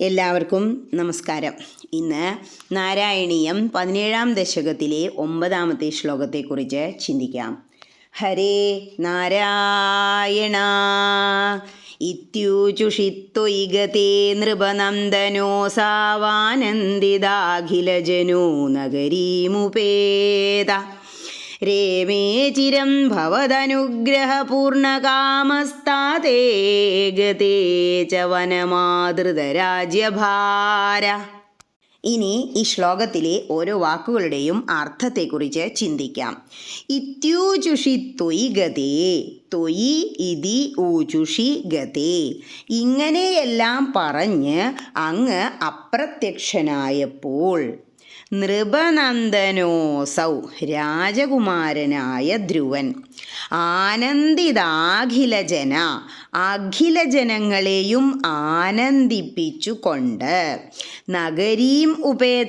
എല്ലാവർക്കും നമസ്കാരം. ഇന്ന് നാരായണീയം പതിനേഴാം ദശകത്തിലെ ഒമ്പതാമത്തെ ശ്ലോകത്തെക്കുറിച്ച് ചിന്തിക്കാം. ഹരേ നാരായണ. ഇത്യൂചുഷിത്വയിഗതേ നൃപനന്ദനോ സാവാനന്ദിതാഖിലജനോ നഗരീമുപേത. രേമേ ചിരം ഭവദനുഗ്രഹപൂർണകാമസ്താതേ ഗതേ ഇനി ഈ ശ്ലോകത്തിലെ ഓരോ വാക്കുകളുടെയും അർത്ഥത്തെക്കുറിച്ച് ചിന്തിക്കാം. ഇത്യൂചുഷി തൊയ് ഗതേ തൊയ് ഇതി ഊചുഷി ഗതേ. ഇങ്ങനെയെല്ലാം പറഞ്ഞ് അങ്ങ് അപ്രത്യക്ഷനായപ്പോൾ നൃപനന്ദനോസൗ രാജകുമാരനായ ധ്രുവൻ. ആനന്ദിതാഖിലജന അഖിലജനങ്ങളെയും ആനന്ദിപ്പിച്ചുകൊണ്ട് നഗരീം ഉപേത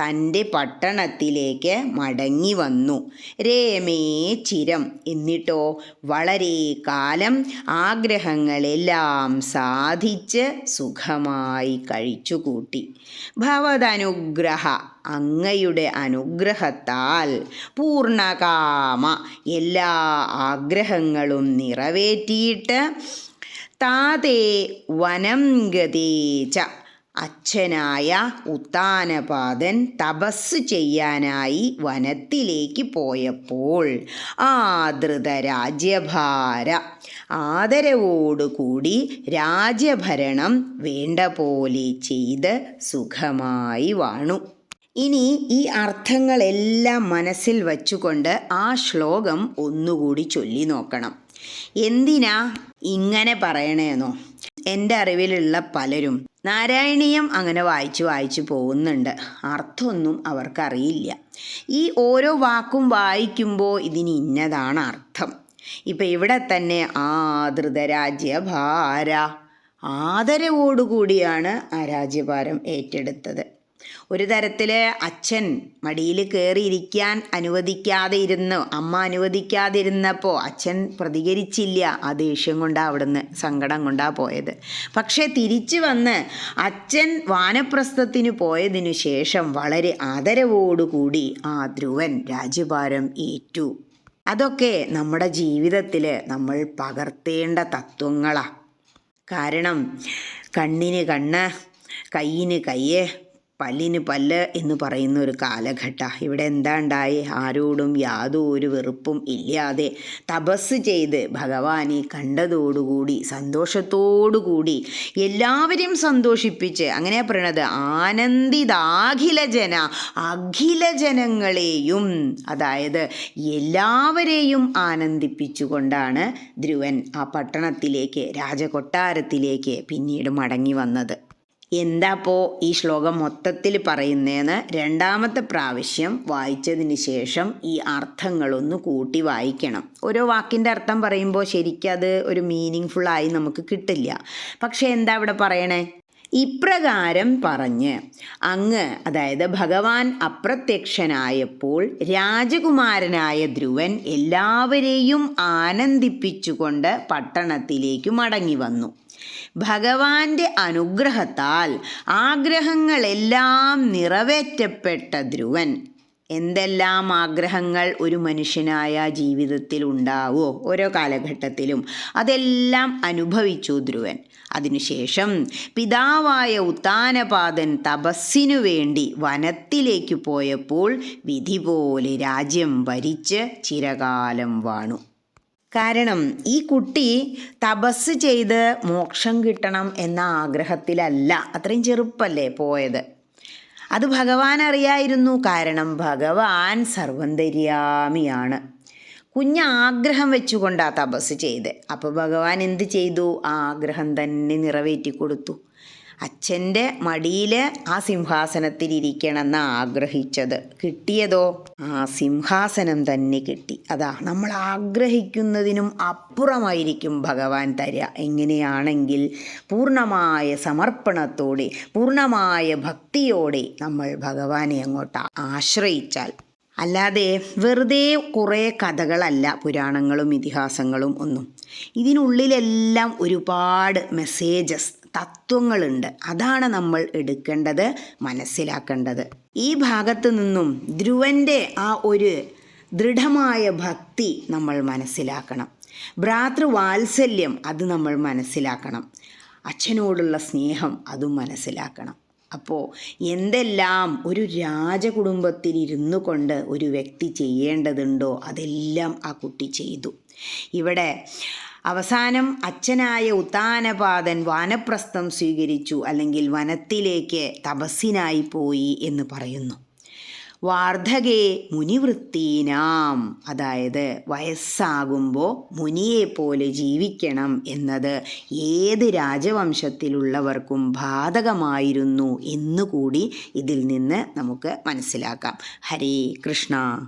തന്റെ പട്ടണത്തിലേക്ക് മടങ്ങി വന്നു രേമേ ചിരം. എന്നിട്ടോ വളരെ കാലം ആഗ്രഹങ്ങളെല്ലാം സാധിച്ച് സുഖമായി കഴിച്ചുകൂട്ടി. ഭവതനുഗ്രഹ അങ്ങയുടെ അനുഗ്രഹത്താൽ പൂർണകാമ എല്ലാ ആഗ്രഹങ്ങളും നിറവേറ്റിയിട്ട് താതേ വനം ഗതേച്ച അച്ഛനായ ഉത്താനപാദൻ തപസ് ചെയ്യാനായി വനത്തിലേക്ക് പോയപ്പോൾ ആദൃത രാജ്യഭാര ആദരവോടുകൂടി രാജ്യഭരണം വേണ്ട പോലെ ചെയ്ത് സുഖമായി വാണു. ഇനി ഈ അർത്ഥങ്ങളെല്ലാം മനസ്സിൽ വച്ചുകൊണ്ട് ആ ശ്ലോകം ഒന്നുകൂടി ചൊല്ലി നോക്കണം. എന്തിനാ ഇങ്ങനെ പറയണേന്നോ? എന്റെ അറിവിലുള്ള പലരും നാരായണീയം അങ്ങനെ വായിച്ച് വായിച്ച് പോകുന്നുണ്ട്. അർത്ഥമൊന്നും അവർക്കറിയില്ല. ഈ ഓരോ വാക്കും വായിക്കുമ്പോൾ ഇതിന് ഇന്നതാണ് അർത്ഥം. ഇപ്പം ഇവിടെ തന്നെ ആതൃതരാജ്യ ഭാര ആദരവോടുകൂടിയാണ് ആ രാജ്യഭാരം ഏറ്റെടുത്തത്. ഒരു തരത്തിൽ അച്ഛൻ മടിയിൽ കയറിയിരിക്കാൻ അനുവദിക്കാതെ ഇരുന്ന് അമ്മ അനുവദിക്കാതെ ഇരുന്നപ്പോൾ അച്ഛൻ പ്രതികരിച്ചില്ല. ആ ദേഷ്യം കൊണ്ടാണ് അവിടുന്ന് സങ്കടം കൊണ്ടാ പോയത്. പക്ഷേ തിരിച്ചു വന്ന് അച്ഛൻ വാനപ്രസ്ഥത്തിന് പോയതിനു ശേഷം വളരെ ആദരവോടുകൂടി ആ ധ്രുവൻ രാജ്യഭാരം ഏറ്റു. അതൊക്കെ നമ്മുടെ ജീവിതത്തിൽ നമ്മൾ പകർത്തേണ്ട തത്വങ്ങളാണ് കാരണം കണ്ണിന് കണ്ണ് കയ്യിന് കയ്യ് പല്ലിന് പല്ല് എന്ന് പറയുന്ന ഒരു കാലഘട്ട. ഇവിടെ എന്താ ഉണ്ടായി? ആരോടും യാതൊരു വെറുപ്പും ഇല്ലാതെ തപസ് ചെയ്ത് ഭഗവാനെ കണ്ടതോടുകൂടി സന്തോഷത്തോടുകൂടി എല്ലാവരെയും സന്തോഷിപ്പിച്ച് അങ്ങനെ പറയണത് ആനന്ദിതാഖില ജന അഖില ജനങ്ങളെയും അതായത് എല്ലാവരെയും ആനന്ദിപ്പിച്ചുകൊണ്ടാണ് ധ്രുവൻ ആ പട്ടണത്തിലേക്ക് രാജകൊട്ടാരത്തിലേക്ക് പിന്നീട് മടങ്ങി വന്നത്. എന്താപ്പോ ഈ ശ്ലോകം മൊത്തത്തിൽ പറയുന്നതെന്ന് രണ്ടാമത്തെ പ്രാവശ്യം വായിച്ചതിന് ശേഷം ഈ അർത്ഥങ്ങളൊന്ന് കൂട്ടി വായിക്കണം. ഓരോ വാക്കിന്റെ അർത്ഥം പറയുമ്പോൾ ശരിക്കും അത് ഒരു മീനിങ് ഫുള്ളായി നമുക്ക് കിട്ടില്ല. പക്ഷേ എന്താ ഇവിടെ പറയണേ? ഇപ്രകാരം പറഞ്ഞ് അങ്ങ് അതായത് ഭഗവാൻ അപ്രത്യക്ഷനായപ്പോൾ രാജകുമാരനായ ധ്രുവൻ എല്ലാവരെയും ആനന്ദിപ്പിച്ചുകൊണ്ട് പട്ടണത്തിലേക്ക് മടങ്ങി വന്നു ഭഗവാന്റെ അനുഗ്രഹത്താൽ ആഗ്രഹങ്ങളെല്ലാം നിറവേറ്റപ്പെട്ട ധ്രുവൻ എന്തെല്ലാം ആഗ്രഹങ്ങൾ ഒരു മനുഷ്യനായ ജീവിതത്തിൽ ഉണ്ടാവോ? ഓരോ കാലഘട്ടത്തിലും. അതെല്ലാം അനുഭവിച്ചു ധ്രുവൻ. അതിനുശേഷം പിതാവായ ഉത്താനപാതൻ തപസ്സിനു വേണ്ടി വനത്തിലേക്ക് പോയപ്പോൾ വിധി പോലെ രാജ്യം ഭരിച്ച് ചിരകാലം വാണു. കാരണം ഈ കുട്ടി തപസ് ചെയ്ത് മോക്ഷം കിട്ടണം എന്ന ആഗ്രഹത്തിലല്ല. അത്രയും ചെറുപ്പല്ലേ പോയത്? അത് ഭഗവാൻ അറിയായിരുന്നു. കാരണം ഭഗവാൻ സർവന്തര്യാമിയാണ് കുഞ്ഞ് ആഗ്രഹം വെച്ചുകൊണ്ടാണ് തപസ് ചെയ്ത്. അപ്പോൾ ഭഗവാൻ എന്ത് ചെയ്തു? ആഗ്രഹം തന്നെ നിറവേറ്റി കൊടുത്തു അച്ഛന്റെ മടിയിൽ ആ സിംഹാസനത്തിൽ ഇരിക്കണമെന്ന് ആഗ്രഹിച്ചത്. കിട്ടിയതോ? ആ സിംഹാസനം തന്നെ കിട്ടി. അതാ നമ്മൾ ആഗ്രഹിക്കുന്നതിനും അപ്പുറമായിരിക്കും ഭഗവാൻ തരിക എങ്ങനെയാണെങ്കിൽ പൂർണമായ സമർപ്പണത്തോടെ പൂർണമായ ഭക്തിയോടെ നമ്മൾ ഭഗവാനെ അങ്ങോട്ട് ആശ്രയിച്ചാൽ. അല്ലാതെ വെറുതെ കുറേ കഥകളല്ല പുരാണങ്ങളും ഇതിഹാസങ്ങളും ഒന്നും. ഇതിനുള്ളിലെല്ലാം ഒരുപാട് മെസ്സേജസ് തത്വങ്ങളുണ്ട്. അതാണ് നമ്മൾ എടുക്കേണ്ടത് മനസ്സിലാക്കേണ്ടത്. ഈ ഭാഗത്തു നിന്നും ധ്രുവന്റെ ആ ഒരു ദൃഢമായ ഭക്തി നമ്മൾ മനസ്സിലാക്കണം. ഭ്രാതൃവാത്സല്യം അത് നമ്മൾ മനസ്സിലാക്കണം. അച്ഛനോടുള്ള സ്നേഹം അതും മനസ്സിലാക്കണം. അപ്പോൾ എന്തെല്ലാം ഒരു രാജകുടുംബത്തിൽ ഇരുന്നു കൊണ്ട് ഒരു വ്യക്തി ചെയ്യേണ്ടതുണ്ടോ അതെല്ലാം ആ കുട്ടി ചെയ്തു. ഇവിടെ അവസാനം അച്ഛനായ ഉത്താനപാതൻ വാനപ്രസ്ഥം സ്വീകരിച്ചു അല്ലെങ്കിൽ വനത്തിലേക്ക് തപസ്സിനായി പോയി എന്ന് പറയുന്നു. വാർദ്ധകേ മുനിവൃത്തീനാം. അതായത് വയസ്സാകുമ്പോൾ മുനിയെ പോലെ ജീവിക്കണം എന്നത് ഏത് രാജവംശത്തിലുള്ളവർക്കും ബാധകമായിരുന്നു എന്നുകൂടി ഇതിൽ നിന്ന് നമുക്ക് മനസ്സിലാക്കാം. ഹരേ കൃഷ്ണ.